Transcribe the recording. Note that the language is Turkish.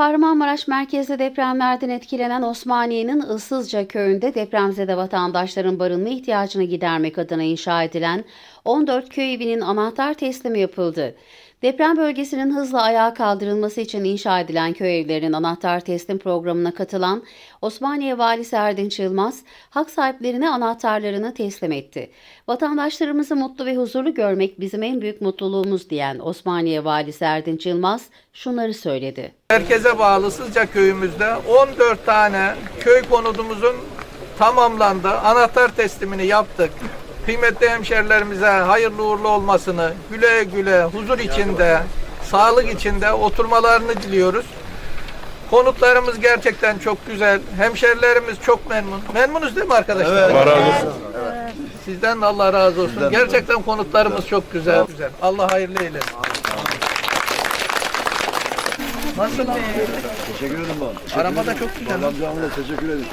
Kahramanmaraş merkezli depremlerden etkilenen Osmaniye'nin Issızca köyünde depremzede vatandaşların barınma ihtiyacını gidermek adına inşa edilen 14 köy evinin anahtar teslimi yapıldı. Deprem bölgesinin hızla ayağa kaldırılması için inşa edilen köy evlerinin anahtar teslim programına katılan Osmaniye Valisi Erdinç Yılmaz, hak sahiplerine anahtarlarını teslim etti. Vatandaşlarımızı mutlu ve huzurlu görmek bizim en büyük mutluluğumuz diyen Osmaniye Valisi Erdinç Yılmaz şunları söyledi. Merkeze bağlı Sızca köyümüzde 14 tane köy konudumuzun tamamlandı. Anahtar teslimini yaptık. Kıymetli hemşerilerimize hayırlı uğurlu olmasını, güle güle, huzur içinde, sağlık içinde oturmalarını diliyoruz. Konutlarımız gerçekten çok güzel. Hemşerilerimiz çok memnun. Memnunuz değil mi arkadaşlar? Allah razı olsun. Sizden de Allah razı olsun. Gerçekten konutlarımız çok güzel. güzel. Allah hayırlı eylesin. Nasıl? Teşekkür ederim abi. Araba da çok güzel. Amcamla teşekkür ederim.